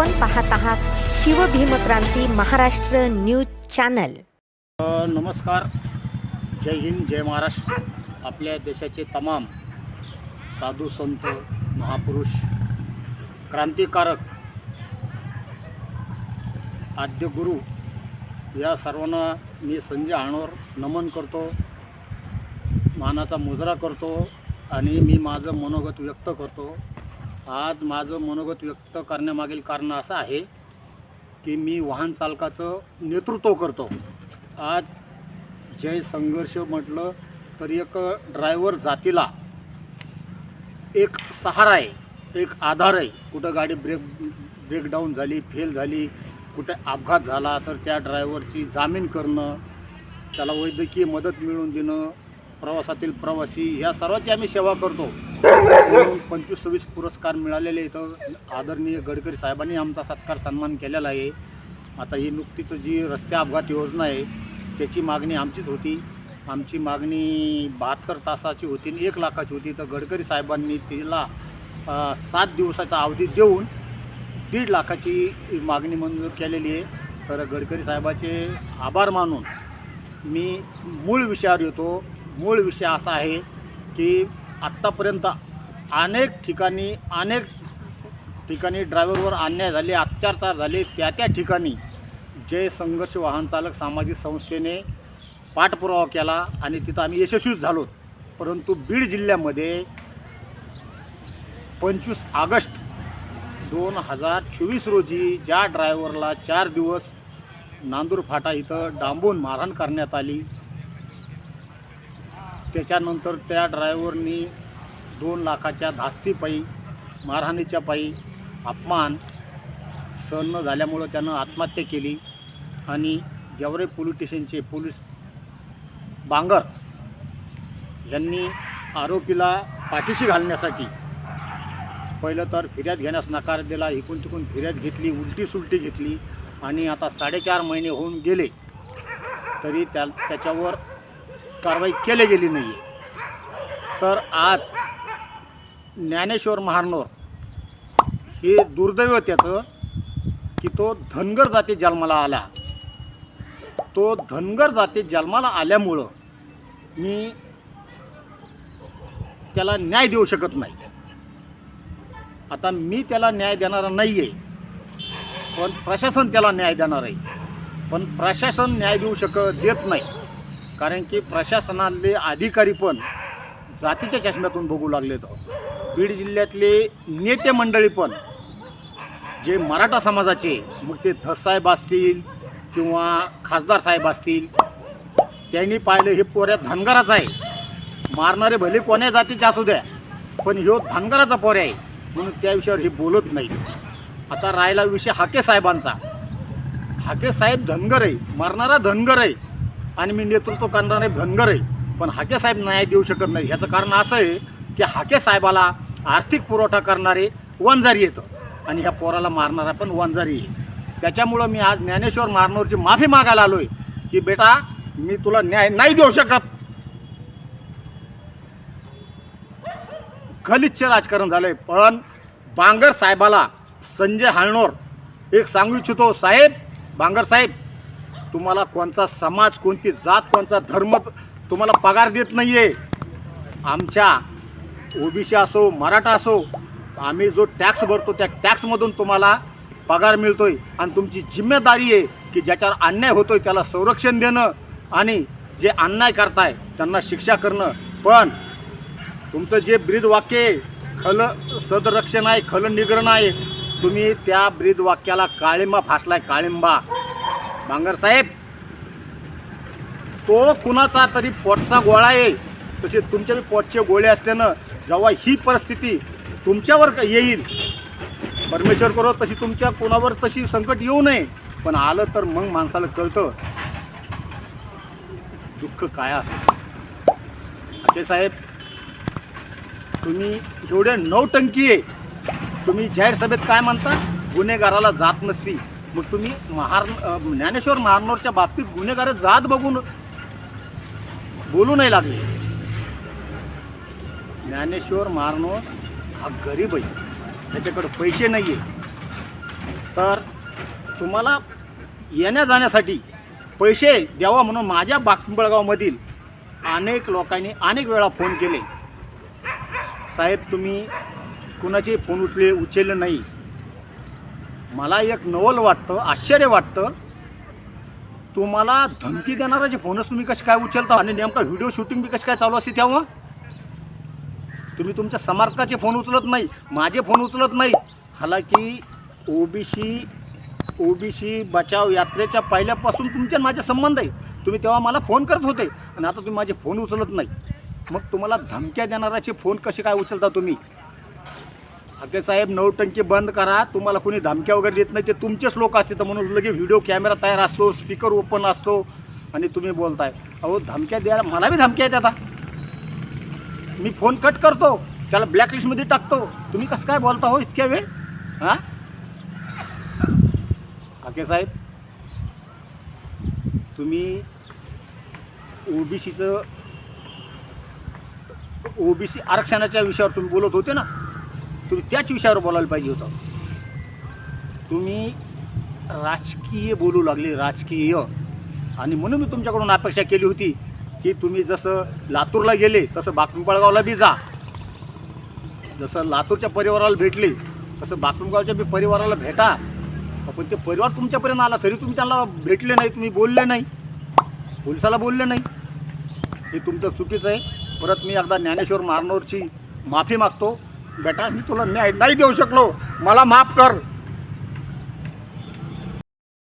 आपण पाहत आहात शिवभीमक्रांती महाराष्ट्र न्यूज चॅनल. नमस्कार. जय हिंद जय महाराष्ट्र. आपल्या देशाचे तमाम साधू संत महापुरुष क्रांतिकारक आद्य गुरु या सर्वांना मी संजय आणोर नमन करतो मानाचा मुजरा करतो आणि मी माझं मनोगत व्यक्त करतो. आज माझं मनोगत व्यक्त करण्यामागील कारण असं आहे की मी वाहन चालकाचं नेतृत्व करतो. आज जय संघर्ष म्हटलं तर एक ड्रायव्हर जातीला एक सहारा आहे एक आधार आहे. कुठं गाडी ब्रेक ब्रेकडाऊन झाली फेल झाली कुठे अपघात झाला तर त्या ड्रायव्हरची जामीन करणं त्याला वैद्यकीय मदत मिळवून देणं प्रवासातील प्रवासी ह्या सर्वांची आम्ही सेवा करतो. म्हणून पंचवीस सव्वीस पुरस्कार मिळालेले इथं. आदरणीय गडकरी साहेबांनी आमचा सत्कार सन्मान केलेला आहे. आता ही नुकतीच जी रस्ते अपघात योजना आहे त्याची मागणी आमचीच होती. आमची मागणी बहात्तर तासाची होती आणि एक लाखाची होती. तर गडकरी साहेबांनी तिला सात दिवसाचा अवधी देऊन दीड लाखाची मागणी मंजूर केलेली आहे. तर गडकरी साहेबाचे आभार मानून मी मूळ विषयावर येतो. मूळ विषय असा आहे की आत्तापर्यंत अनेक ठिकाणी अनेक ठिकाणी ड्रायव्हरवर अन्याय झाले अत्याचार झाले त्या त्या ठिकाणी जय संघर्ष वाहन चालक सामाजिक संस्थेने पाठपुरावा केला आणि तिथं आम्ही यशस्वीच झालो. परंतु बीड जिल्ह्यामध्ये पंचवीस ऑगस्ट दोन हजार चोवीस रोजी ज्या ड्रायव्हरला चार दिवस नांदूर फाटा इथं डांबून मारहाण करण्यात आली त्याच्यानंतर त्या ड्रायव्हरनी दोन लाखाच्या धास्तीपायी मारहाणीच्या पायी अपमान सहन न झाल्यामुळं त्यानं आत्महत्या केली आणि गेवरे पोलीस स्टेशनचे पोलीस बांगर यांनी आरोपीला पाठीशी घालण्यासाठी पहिलं तर फिर्याद घेण्यास नकार दिला इकून तिकून फिर्याद घेतली उलटी सुलटी घेतली आणि आता साडेचार महिने होऊन गेले तरी त्या त्याच्यावर कारवाई केली गेली नाही आहे तर आज ज्ञानेश्वर महानोर हे दुर्दैव त्याचं की तो धनगर जाती जन्माला आला. तो धनगर जाती जन्माला आल्यामुळं मी त्याला न्याय देऊ शकत नाही. आता मी त्याला न्याय देणारा नाही आहे पण प्रशासन त्याला न्याय देणार आहे पण प्रशासन न्याय देऊ शकत देत नाही. कारण की प्रशासनातले अधिकारी पण जातीच्या चष्म्यातून बघू लागले तर बीड जिल्ह्यातले नेते मंडळी पण जे मराठा समाजाचे मग ते धससाहेब असतील किंवा खासदार साहेब असतील त्यांनी पाहिलं हे पोऱ्या धनगराचं आहे. मारणारे भले कोण्या जातीचे असू द्या पण ह्यो धनगराचा पोऱ्या आहे. म्हणून त्या विषयावर हे बोलत नाही आता राहिला विषय हाके साहेबांचा. हाके साहेब धनगर आहे मारणारा धनगर आहे. आणि मी नेतृत्व करणारे धनगर आहे पण हाके साहेब न्याय देऊ शकत नाही. ह्याचं कारण असं आहे की हाके साहेबाला आर्थिक पुरवठा करणारे वंजारी येतं आणि ह्या पोराला मारणारा पण वंजारी आहे. त्याच्यामुळं मी आज ज्ञानेश्वर मारनोरची माफी मागायला आलो आहे की बेटा मी तुला न्याय नाही देऊ शकत. गलिच्छ राजकारण झालंय पण बांगर साहेबाला संजय हाळणोर एक सांगू इच्छितो साहेब बांगर साहेब तुम्हाला कोणता समाज कोणती जात कोणता धर्म तुम्हाला पगार देत नाही आहे आमच्या ओबीसी असो मराठा असो आम्ही जो टॅक्स भरतो त्या टॅक्समधून तुम्हाला पगार मिळतो आहे आणि तुमची जिम्मेदारी आहे की ज्याच्यावर अन्याय होतो आहे त्याला संरक्षण देणं आणि जे अन्याय करताय त्यांना शिक्षा करणं. पण तुमचं जे ब्रीद वाक्य आहे खल सदरक्षण आहे खल निग्रण आहे तुम्ही त्या ब्रीद वाक्याला काळिंबा फासलाय काळिंबा. भांगर साहेब तो कुणाचा तरी पोटचा गोळा आहे. तसे तुमच्या बी पोटचे गोळे असल्यानं जेव्हा ही परिस्थिती तुमच्यावर येईल. परमेश्वर करो तशी तुमच्या कोणावर तशी संकट येऊ नये. पण आलं तर मग माणसाला कळतं. दुःख काय असतं? ते साहेब तुम्ही एवढे नौटंकी आहे. तुम्ही जाहीर सभेत काय म्हणता? गुन्हेगाराला जात नसती. मग तुम्ही महार ज्ञानेश्वर महानोरच्या बाबतीत गुन्हेगार जात बघून बोलू नाही लागले. ज्ञानेश्वर महारनोर हा गरीब आहे. त्याच्याकडे पैसे नाही आहे तर तुम्हाला येण्या जाण्यासाठी पैसे द्यावा म्हणून माझ्या बाकबळगावमधील अनेक लोकांनी अनेक वेळा फोन केले. साहेब तुम्ही कुणाचेही फोन उचले उचलले नाही. मला एक नवल वाटतं आश्चर्य वाटतं. तुम्हाला धमकी देणाराचे फोनच तुम्ही कसे काय उचलता आणि नेमका व्हिडिओ शूटिंग बी कशी काय चालू असते तेव्हा? तुम्ही तुमच्या समर्थकाचे फोन उचलत नाही माझे फोन उचलत नाही. हालाकी ओबीसी ओबीसी बचाव यात्रेच्या पहिल्यापासून तुमचे माझे संबंध आहे. तुम्ही तेव्हा मला फोन करत होते आणि आता तुम्ही माझे फोन उचलत नाही. मग तुम्हाला धमक्या देणाऱ्याचे फोन कसे काय उचलता तुम्ही? अगे साहेब नौटंकी बंद करा. तुम्हाला कोणी धमक्या वगैरे देत नाही ते तुमचेच लोक असते म्हणून लगे व्हिडिओ कॅमेरा तयार असतो स्पीकर ओपन असतो आणि तुम्ही बोलताय. अहो धमक्या द्यायला मला बी धमक्या आहेत आता. मी फोन कट करतो त्याला ब्लॅकलिस्टमध्ये टाकतो. तुम्ही कसं काय बोलता हो इतक्या वेळ? हां? हाके साहेब तुम्ही ओबीसीचं ओबीसी आरक्षणाच्या विषयावर तुम्ही बोलत होते ना? तुम्ही त्याच विषयावर बोलायला पाहिजे होतं. तुम्ही राजकीय बोलू लागले राजकीय. आणि म्हणून मी तुमच्याकडून अपेक्षा केली होती की तुम्ही जसं लातूरला गेले तसं बाकरंबळगावला बी जा. जसं लातूरच्या परिवाराला भेटले तसं बाकरंबगावच्या बी परिवाराला भेटा. पण ते परिवार तुमच्यापर्यंत आला तरी तुम्ही त्यांना भेटले नाही तुम्ही बोलले नाही. पोलिसाला बोलले नाही. हे तुमचं चुकीचं आहे. परत मी एकदा ज्ञानेश्वर मारनोरची माफी मागतो. बेटा मी तुला न्याय नाही देऊ शकलो. मला माफ कर.